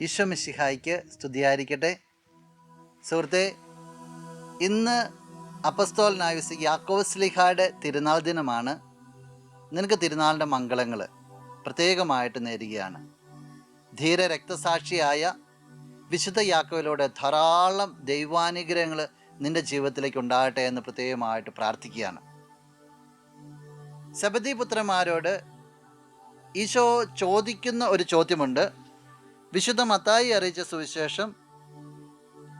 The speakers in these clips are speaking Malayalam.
ഈശോ മിശിഹായിക്ക് സ്തുതിയായിരിക്കട്ടെ. സുഹൃത്തെ ഇന്ന് അപ്പസ്തോലനായ യാക്കോസ്ലിഹായുടെ തിരുനാൾ ദിനമാണ്. നിനക്ക് തിരുനാളിന്റെ മംഗളങ്ങൾ പ്രത്യേകമായിട്ട് നേരുകയാണ്. ധീര രക്തസാക്ഷിയായ വിശുദ്ധ യാക്കോയിലൂടെ ധാരാളം ദൈവാനുഗ്രഹങ്ങൾ നിന്റെ ജീവിതത്തിലേക്ക് ഉണ്ടാകട്ടെ എന്ന് പ്രത്യേകമായിട്ട് പ്രാർത്ഥിക്കുകയാണ്. സബദി പുത്രന്മാരോട് ഈശോ ചോദിക്കുന്ന ഒരു ചോദ്യമുണ്ട്. വിശുദ്ധ മത്തായി അറിയിച്ച സുവിശേഷം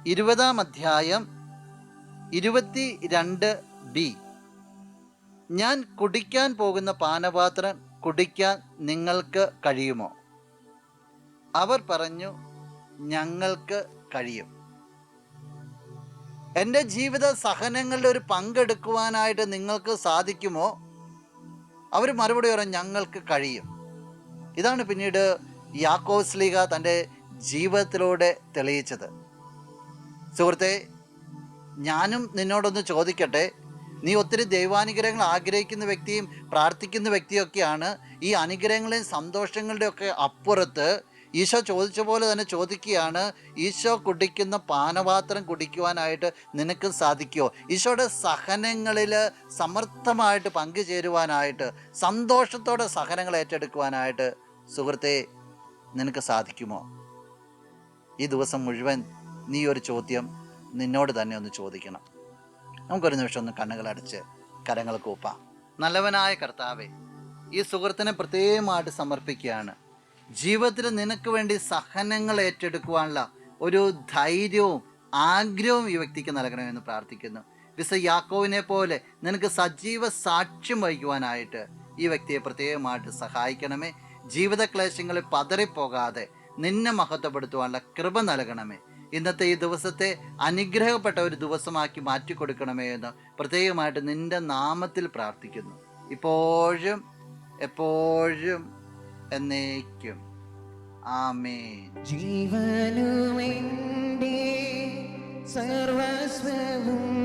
ഇരുപതാം അധ്യായം ഇരുപത്തി രണ്ട് ബി. ഞാൻ കുടിക്കാൻ പോകുന്ന പാനപാത്രം കുടിക്കാൻ നിങ്ങൾക്ക് കഴിയുമോ? അവർ പറഞ്ഞു ഞങ്ങൾക്ക് കഴിയും. എന്റെ ജീവിത സഹനങ്ങളുടെ ഒരു പങ്കെടുക്കുവാനായിട്ട് നിങ്ങൾക്ക് സാധിക്കുമോ? അവർ മറുപടി പറഞ്ഞു ഞങ്ങൾക്ക് കഴിയും. ഇതാണ് പിന്നീട് യാക്കോസ്ലിക തന്റെ ജീവിതത്തിലൂടെ തെളിയിച്ചത്. സുഹൃത്തെ ഞാനും നിന്നോടൊന്ന് ചോദിക്കട്ടെ? നീ ഒത്തിരി ദൈവാനുഗ്രഹങ്ങൾ ആഗ്രഹിക്കുന്ന വ്യക്തിയും പ്രാർത്ഥിക്കുന്ന വ്യക്തിയൊക്കെയാണ്. ഈ അനുഗ്രഹങ്ങളെയും സന്തോഷങ്ങളുടെയൊക്കെ അപ്പുറത്ത് ഈശോ ചോദിച്ച പോലെ തന്നെ ചോദിക്കുകയാണ് ഈശോ കുടിക്കുന്ന പാനപാത്രം കുടിക്കുവാനായിട്ട് നിനക്ക് സാധിക്കുമോ ഈശോയുടെ സഹനങ്ങളിൽ സമർത്ഥമായിട്ട് പങ്കുചേരുവാനായിട്ട് സന്തോഷത്തോടെ സഹനങ്ങൾ ഏറ്റെടുക്കുവാനായിട്ട്. സുഹൃത്തെ നിനക്ക് സാധിക്കുമോ? ഈ ദിവസം മുഴുവൻ നീ ഒരു ചോദ്യം നിന്നോട് തന്നെ ഒന്ന് ചോദിക്കണം. നമുക്കൊരു നിമിഷം ഒന്ന് കണ്ണുകളടച്ച് കരങ്ങൾ കൂപ്പാം. നല്ലവനായ കർത്താവെ ഈ സുഹൃത്തിനെ പ്രത്യേകമായിട്ട് സമർപ്പിക്കുകയാണ്. ജീവിതത്തിൽ നിനക്ക് വേണ്ടി സഹനങ്ങൾ ഏറ്റെടുക്കുവാനുള്ള ഒരു ധൈര്യവും ആഗ്രഹവും ഈ വ്യക്തിക്ക് നൽകണമെന്ന് പ്രാർത്ഥിക്കുന്നു. വിസ യാക്കോവിനെ പോലെ നിനക്ക് സജീവ സാക്ഷ്യം വഹിക്കുവാനായിട്ട് ഈ വ്യക്തിയെ പ്രത്യേകമായിട്ട് സഹായിക്കണമേ. ജീവിത ക്ലേശങ്ങളിൽ പതറിപ്പോകാതെ നിന്നെ മഹത്വപ്പെടുത്തുവാനുള്ള കൃപ നൽകണമേ. ഇന്നത്തെ ഈ ദിവസത്തെ അനുഗ്രഹപ്പെട്ട ഒരു ദിവസമാക്കി മാറ്റിക്കൊടുക്കണമേ എന്ന് പ്രത്യേകമായിട്ട് നിന്റെ നാമത്തിൽ പ്രാർത്ഥിക്കുന്നു. ഇപ്പോഴും എപ്പോഴും എന്നേക്കും. ആമേ ജീവനുമെന്റെ സർവസ്വവും